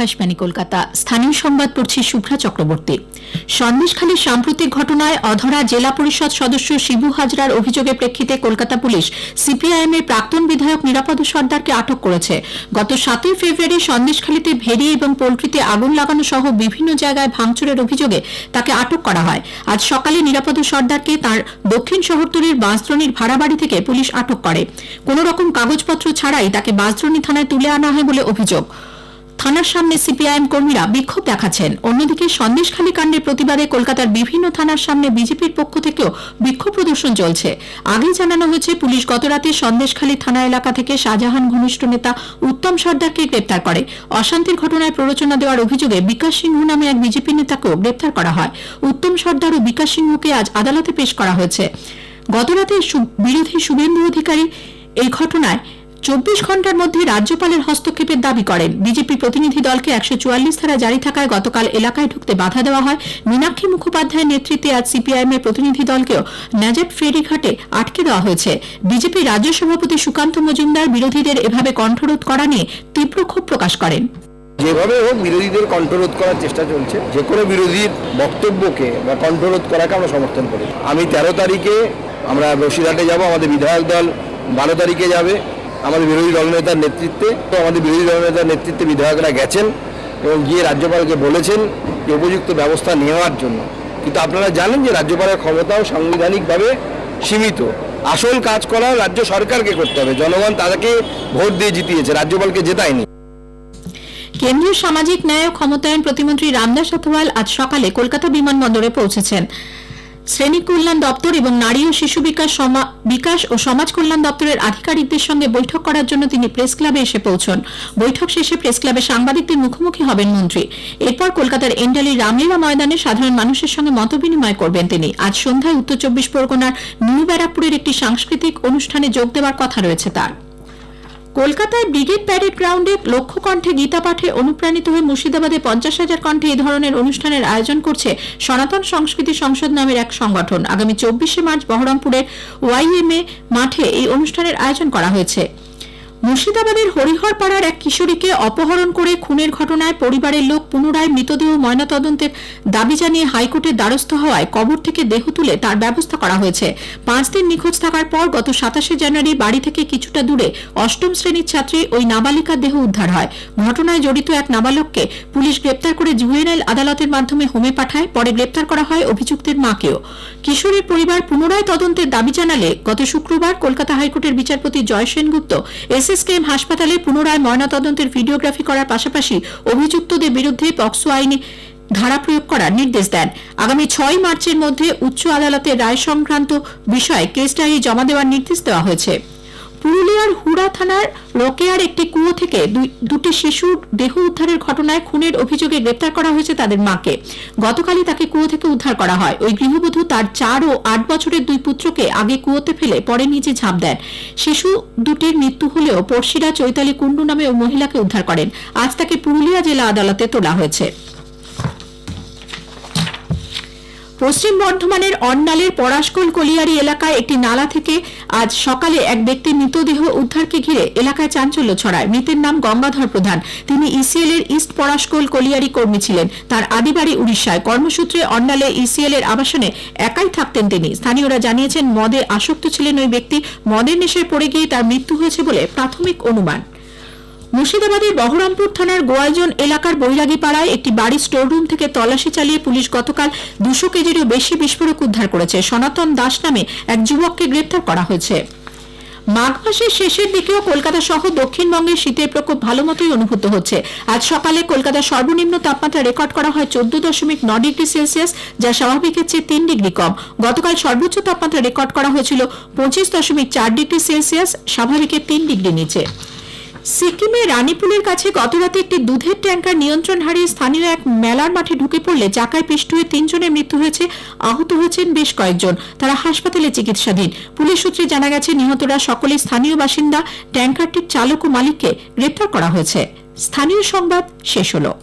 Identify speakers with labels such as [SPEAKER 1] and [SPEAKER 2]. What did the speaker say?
[SPEAKER 1] আকাশবাণী কলকাতা। স্থানীয় সংবাদ পড়ছি শুভ্রা চক্রবর্তী। সন্দেশখালীর সাম্প্রতিক ঘটনায় অধরা জেলা পরিষদ সদস্য শিবু হাজরার অভিযোগের প্রেক্ষিতে কলকাতা পুলিশ সিপিআইএম এর প্রাক্তন বিধায়ক নিরাপদ সর্দারকে আটক করেছে। গত সাতই ফেব্রুয়ারি সন্দেশখালীতে ভেড়ি এবং পোল্ট্রিতে আগুন লাগানো সহ বিভিন্ন জায়গায় ভাঙচুরের অভিযোগে তাকে আটক করা হয়। আজ সকালে নিরাপদ সর্দারকে তার দক্ষিণ শহরতলির বাঁশদ্রণীর ভাড়া বাড়ি থেকে পুলিশ আটক করে। কোন রকম কাগজপত্র ছাড়াই তাকে বাঁশদ্রণী থানায় তুলে আনা হয় বলে অভিযোগ। থানার সামনে সিপিআইএম কর্মীরা বিক্ষোভ দেখাচ্ছেন। অন্যদিকে সন্দেশখালী কাণ্ডের প্রতিবাদে কলকাতার বিভিন্ন থানার সামনে বিজেপির পক্ষ থেকেও বিক্ষোভ প্রদর্শন চলছে। আগেই জানানো হয়েছে, পুলিশ গতরাতে সন্দেশখালী থানা এলাকা থেকে শাহজাহান ঘনিষ্ঠ নেতা উত্তম সর্দারকে গ্রেপ্তার করে। অশান্তির ঘটনায় প্ররোচনা দেওয়ার অভিযোগে বিকাশ সিংহ নামে এক বিজেপি নেতাকেও গ্রেপ্তার করা হয়। উত্তম সর্দার ও বিকাশ সিংহকে আজ আদালতে পেশ করা হয়েছে। গতরাতে বিরোধী শুভেন্দু অধিকারী এই ঘটনায় চব্বিশ ঘণ্টার মধ্যে রাজ্যপালের হস্তক্ষেপের দাবি করেন। বিজেপি প্রতিনিধি দলকে একশো চুয়াল্লিশ ধারা জারি থাকায় গতকাল এলাকায় ঢুকতে বাধা দেওয়া হয়। মীনাক্ষী মুখোপাধ্যায়ের নেতৃত্বে আজ সিপিআইএম এর প্রতিনিধি দলকেও ন্যাজাট ফেরিঘাটে আটকে দেওয়া হয়েছে। বিজেপি রাজ্য সভাপতি সুকান্ত মজুমদার বিরোধীদের এভাবে কণ্ঠরোধ করা নিয়ে তীব্র ক্ষোভ প্রকাশ করেন।
[SPEAKER 2] যেভাবে হোক বিরোধীদের কণ্ঠরোধ করার চেষ্টা চলছে। যে কোনো বিরোধীর বক্তব্যকে বা কণ্ঠরোধ করাকে আমরা সমর্থন করি। আমি তেরো তারিখে আমরা বসিরহাটে যাব, আমাদের বিধায়ক দল বারো তারিখে যাবে। আমাদের বিরোধী দলনেতার নেতৃত্বে, তো আমাদের বিরোধী দলনেতার নেতৃত্বে বিধায়করা গেছেন এবং গিয়ে রাজ্যপালকে বলেছেন যে উপযুক্ত ব্যবস্থা নেওয়ার জন্য। কিন্তু আপনারা জানেন যে রাজ্যপালের ক্ষমতাও সাংবিধানিকভাবে সীমিত। আসল কাজ করা রাজ্য সরকারকে করতে হবে। জনগণ তাদেরকে ভোট দিয়ে জিতিয়েছে, রাজ্যপালকে জেতায়নি।
[SPEAKER 1] কেন্দ্রীয় সামাজিক ন্যায় ও ক্ষমতায়ন প্রতিমন্ত্রী রামদাস অথওয়াল আজ সকালে কলকাতা বিমানবন্দরে পৌঁছেছেন। শ্রেণি কল্যাণ দপ্তর এবং নারী ও শিশু বিকাশ বিকাশ ও সমাজ কল্যাণ দপ্তরের আধিকারিকদের সঙ্গে বৈঠক করার জন্য তিনি প্রেস ক্লাবে এসে পৌঁছন। বৈঠক শেষে প্রেস ক্লাবে সাংবাদিকদের মুখোমুখি হবেন মন্ত্রী। এরপর কলকাতার এন্ডালি রামলীলা ময়দানে সাধারণ মানুষের সঙ্গে মতবিনিময় করবেন তিনি। আজ সন্ধ্যায় উত্তর চব্বিশ পরগনার নিউ ব্যারাকপুরের একটি সাংস্কৃতিক অনুষ্ঠানে যোগ দেওয়ার কথা রয়েছে তার। কলকাতায় ব্রিগেড প্যারেড গ্রাউন্ডে লক্ষ্য কণ্ঠে গীতা পাঠে অনুপ্রাণিত হয়ে মুর্শিদাবাদে পঞ্চাশ হাজার কণ্ঠে এই ধরনের অনুষ্ঠানের আয়োজন করছে সনাতন সংস্কৃতি সংসদ নামের এক সংগঠন। আগামী চব্বিশে মার্চ বহরমপুরের ওয়াইএমএ মাঠে এই অনুষ্ঠানের আয়োজন করা হয়েছে। মুর্শিদাবাদের হরিহরপাড়ার এক কিশোরীকে অপহরণ করে খুনের ঘটনায় পরিবারের লোক পুনরায় মৃতদেহ ময়নাতদন্তের দাবি জানিয়ে হাইকোর্টের দ্বারস্থ হওয়ায় কবর থেকে দেহ তুলে তার ব্যবস্থা করা হয়েছে। পাঁচ দিন নিখোঁজ থাকার পর গত সাতাশে জানুয়ারি বাড়ি থেকে কিছুটা দূরে অষ্টম শ্রেণির ছাত্রী ওই নাবালিকার দেহ উদ্ধার হয়। ঘটনায় জড়িত এক নাবালককে পুলিশ গ্রেপ্তার করে জুয়েনাইল আদালতের মাধ্যমে হোমে পাঠায়, পরে গ্রেপ্তার করা হয় অভিযুক্তের মাকেও। কিশোরের পরিবার পুনরায় তদন্তের দাবি জানালে গত শুক্রবার কলকাতা হাইকোর্টের বিচারপতি জয় সেনগুপ্ত এসএসকেএম হাসপাতালে পুনরায় ময়নাতদন্তের ভিডিওগ্রাফি করার পাশাপাশি অভিযুক্তদের বিরুদ্ধে পক্সো আইনে ধারা প্রয়োগ করার নির্দেশ দেন। আগামী ছয় মার্চের মধ্যে উচ্চ আদালতের রায় সংক্রান্ত বিষয়ে কেস ডায়েরি জমা দেওয়ার নির্দেশ দেওয়া হয়েছে। পুরুলিয়ার হুড়া থানার রোকেয়ার একটি কুয়ো থেকে দুটি শিশুর দেহ উদ্ধারের ঘটনায় খুনের অভিযোগে গ্রেপ্তার করা হয়েছে তাদের মাকে। গতকালই তাকে কুয়ো থেকে উদ্ধার করা হয়। ওই গৃহবধূ তার চার ও আট বছরের দুই পুত্রকে আগে কুয়োতে ফেলে পরে নিচে ঝাঁপ দেন। শিশু দুটির মৃত্যু হলেও পড়শিরা চৈতালি কুণ্ডু নামে ওই মহিলাকে উদ্ধার করেন। আজ তাকে পুরুলিয়া জেলা আদালতে তোলা হয়েছে। পশ্চিম বর্ধমানের অন্নালের পরাশকোল কলিয়ারি এলাকায় একটি নালা থেকে আজ সকালে এক ব্যক্তির মৃতদেহ উদ্ধারকে ঘিরে এলাকায় চাঞ্চল্য ছড়ায়। মৃতের নাম গঙ্গাধর প্রধান। তিনি ইসিএল এর ইস্ট পরাশকোল কলিয়ারি কর্মী ছিলেন। তার আদিবাড়ি উড়িষ্যায়। কর্মসূত্রে অন্নালে ইসিএল এর আবাসনে একাই থাকতেন তিনি। স্থানীয়রা জানিয়েছেন, মদে আসক্ত ছিলেন ওই ব্যক্তি। মদের নেশায় পড়ে গিয়ে তার মৃত্যু হয়েছে বলে প্রাথমিক অনুমান। মুর্শিদাবাদের বহরমপুর থানার গোয়ালজন এলাকার বৈরাগীপাড়ায় একটি বাড়ির স্টোররুম থেকে তল্লাশি চালিয়ে পুলিশ গতকাল দুশো কেজিরও বেশি বিস্ফোরক উদ্ধার করেছে। সনাতন দাস নামে এক যুবককে গ্রেপ্তার করা হয়েছে। মাঘ মাসের শেষের দিকেও কলকাতা সহ দক্ষিণবঙ্গের শীতের প্রকোপ ভালো মতোই অনুভূত হচ্ছে। আজ সকালে কলকাতার সর্বনিম্ন তাপমাত্রা রেকর্ড করা হয় চোদ্দ দশমিক ন ডিগ্রি সেলসিয়াস, যা স্বাভাবিকের চেয়ে তিন ডিগ্রি কম। গতকাল সর্বোচ্চ তাপমাত্রা রেকর্ড করা হয়েছিল পঁচিশ দশমিক চার ডিগ্রি সেলসিয়াস স্বাভাবিকের তিন ডিগ্রি নিচে। সিকিমে রানীপুলের কাছে গতরাতে একটি দুধের ট্যাঙ্কার নিয়ন্ত্রণ হারিয়ে স্থানীয় এক মেলার মাঠে ঢুকে পড়লে চাকায় পিষ্ট হয়ে তিনজনের মৃত্যু হয়েছে, আহত হয়েছেন বেশ কয়েকজন। তারা হাসপাতালে চিকিৎসাধীন। পুলিশ সূত্রে জানা গেছে, নিহতরা সকলে স্থানীয় বাসিন্দা, ট্যাঙ্কারটির চালক ও মালিককে গ্রেপ্তার করা হয়েছে। স্থানীয় সংবাদ শেষ হলো।